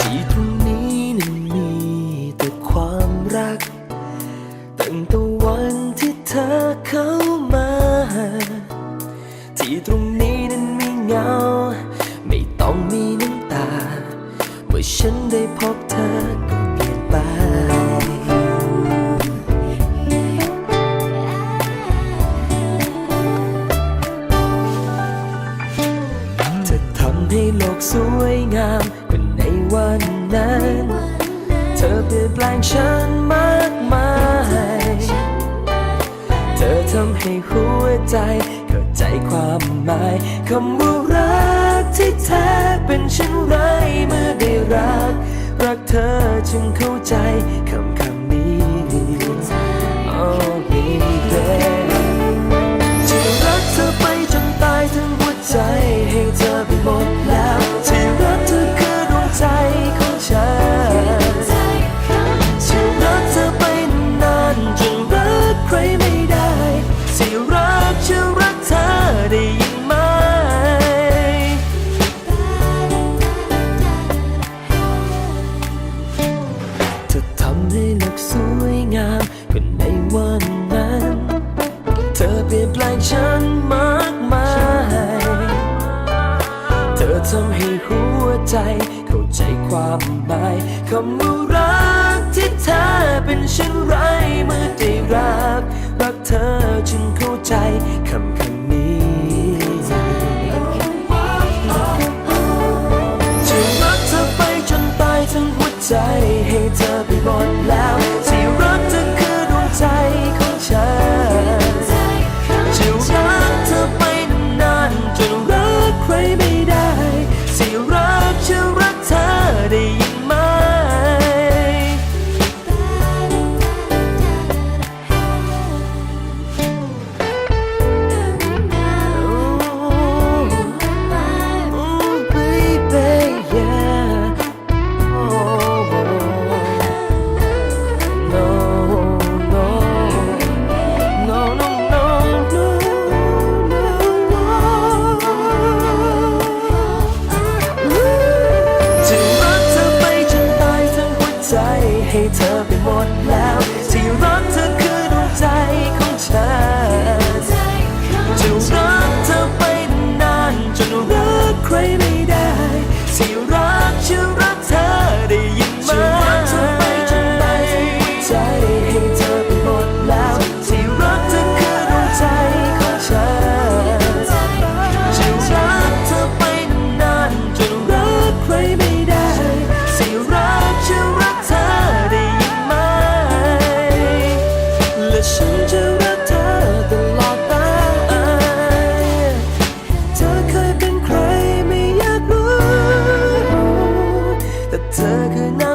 ที่ตรงนี้นั้นมีแต่ความรัก ตั้งแต่วันที่เธอเข้ามา ที่ตรงนี้นั้นไมีเหงา ไม่ต้องมีน้ำตา เมื่อฉันได้พบเธอ สวยงามกว่าในวันนั้น เธอเปลี่ยนแปลงฉันมากมาย เธอทำให้หัวใจเข้าใจความหมายคำว่ารักที่แท้เป็นเช่นไรเมื่อได้รัก รักเธอจึงเข้าใจคำ กสวยงามกันในวันนั้น เธอเปลี่ยนแปลงฉันมากมาย เธอทำให้หัวใจเข้าใจความหมายคำว่ารักที่เธอเป็นเช่นไรเมื่อได้รัก รักเธอจึงเข้าใจคำคำนี้จะรักเธอไปจนตายทั้งหัวใจ một lần. เธอคือ